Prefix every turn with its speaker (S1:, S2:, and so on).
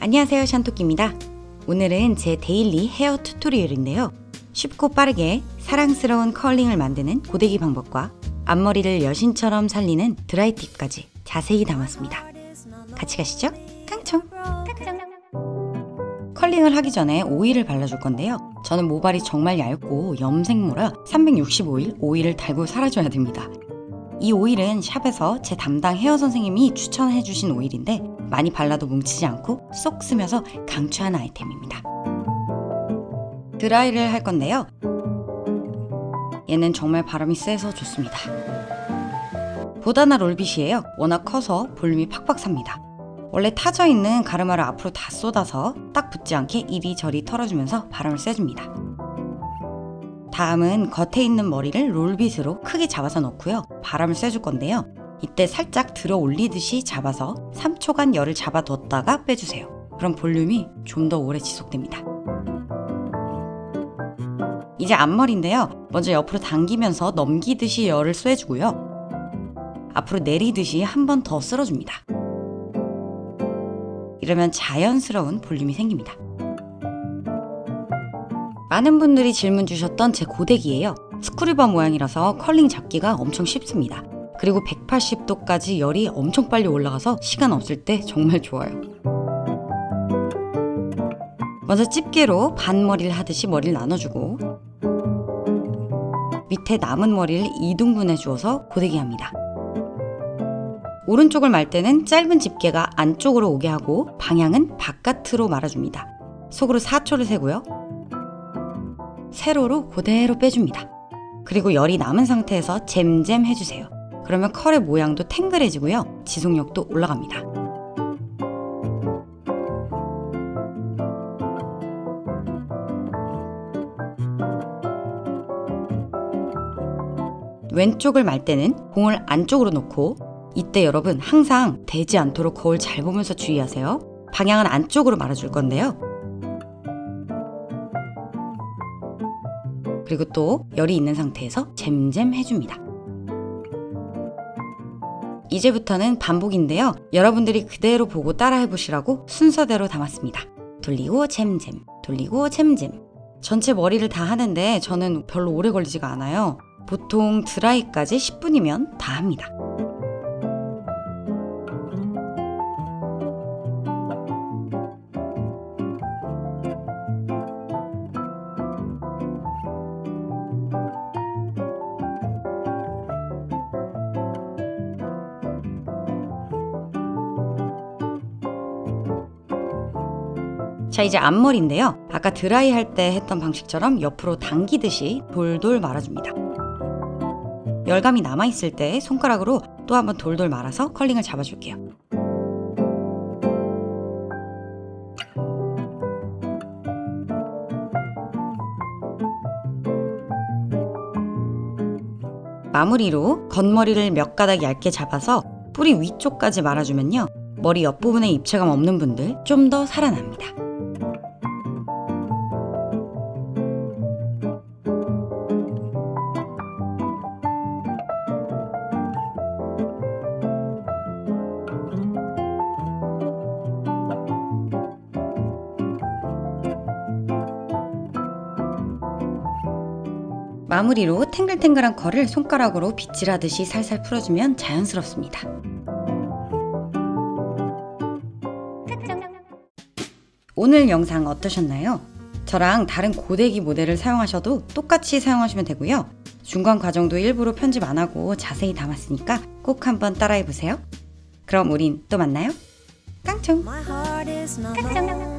S1: 안녕하세요 샨토끼입니다. 오늘은 제 데일리 헤어 튜토리얼인데요. 쉽고 빠르게 사랑스러운 컬링을 만드는 고데기 방법과 앞머리를 여신처럼 살리는 드라이 팁까지 자세히 담았습니다. 같이 가시죠. 깡총. 컬링을 하기 전에 오일을 발라줄 건데요. 저는 모발이 정말 얇고 염색모라 365일 오일을 달고 살아줘야 됩니다. 이 오일은 샵에서 제 담당 헤어 선생님이 추천해 주신 오일인데 많이 발라도 뭉치지 않고 쏙 쓰면서 강추하는 아이템입니다. 드라이를 할 건데요. 얘는 정말 바람이 세서 좋습니다. 보다나 롤빗이에요. 워낙 커서 볼륨이 팍팍 삽니다. 원래 타져 있는 가르마를 앞으로 다 쏟아서 딱 붙지 않게 이리저리 털어주면서 바람을 쐬줍니다. 다음은 겉에 있는 머리를 롤빗으로 크게 잡아서 넣고요. 바람을 쐬줄 건데요. 이때 살짝 들어 올리듯이 잡아서 3초간 열을 잡아뒀다가 빼주세요. 그럼 볼륨이 좀 더 오래 지속됩니다. 이제 앞머리인데요. 먼저 옆으로 당기면서 넘기듯이 열을 쐬주고요. 앞으로 내리듯이 한 번 더 쓸어줍니다. 이러면 자연스러운 볼륨이 생깁니다. 많은 분들이 질문 주셨던 제 고데기예요. 스크류바 모양이라서 컬링 잡기가 엄청 쉽습니다. 그리고 180도까지 열이 엄청 빨리 올라가서 시간 없을 때 정말 좋아요. 먼저 집게로 반머리를 하듯이 머리를 나눠주고 밑에 남은 머리를 2등분해 주어서 고데기 합니다. 오른쪽을 말 때는 짧은 집게가 안쪽으로 오게 하고 방향은 바깥으로 말아줍니다. 속으로 4초를 세고요. 세로로 그대로 빼줍니다. 그리고 열이 남은 상태에서 잼잼 해주세요. 그러면 컬의 모양도 탱글해지고요. 지속력도 올라갑니다. 왼쪽을 말 때는 공을 안쪽으로 놓고 이때 여러분 항상 대지 않도록 거울 잘 보면서 주의하세요. 방향은 안쪽으로 말아줄 건데요. 그리고 또 열이 있는 상태에서 잼잼 해줍니다. 이제부터는 반복인데요. 여러분들이 그대로 보고 따라 해보시라고 순서대로 담았습니다. 돌리고 잼잼, 돌리고 잼잼. 전체 머리를 다 하는데 저는 별로 오래 걸리지가 않아요. 보통 드라이까지 10분이면 다 합니다. 자 이제 앞머리인데요. 아까 드라이 할 때 했던 방식처럼 옆으로 당기듯이 돌돌 말아줍니다. 열감이 남아있을 때 손가락으로 또 한번 돌돌 말아서 컬링을 잡아줄게요. 마무리로 겉머리를 몇 가닥 얇게 잡아서 뿌리 위쪽까지 말아주면요. 머리 옆부분에 입체감 없는 분들 좀 더 살아납니다. 마무리로 탱글탱글한 컬을 손가락으로 빗질하듯이 살살 풀어주면 자연스럽습니다. 오늘 영상 어떠셨나요? 저랑 다른 고데기 모델을 사용하셔도 똑같이 사용하시면 되고요. 중간 과정도 일부러 편집 안 하고 자세히 담았으니까 꼭 한번 따라해 보세요. 그럼 우린 또 만나요. 깡총! 깡총!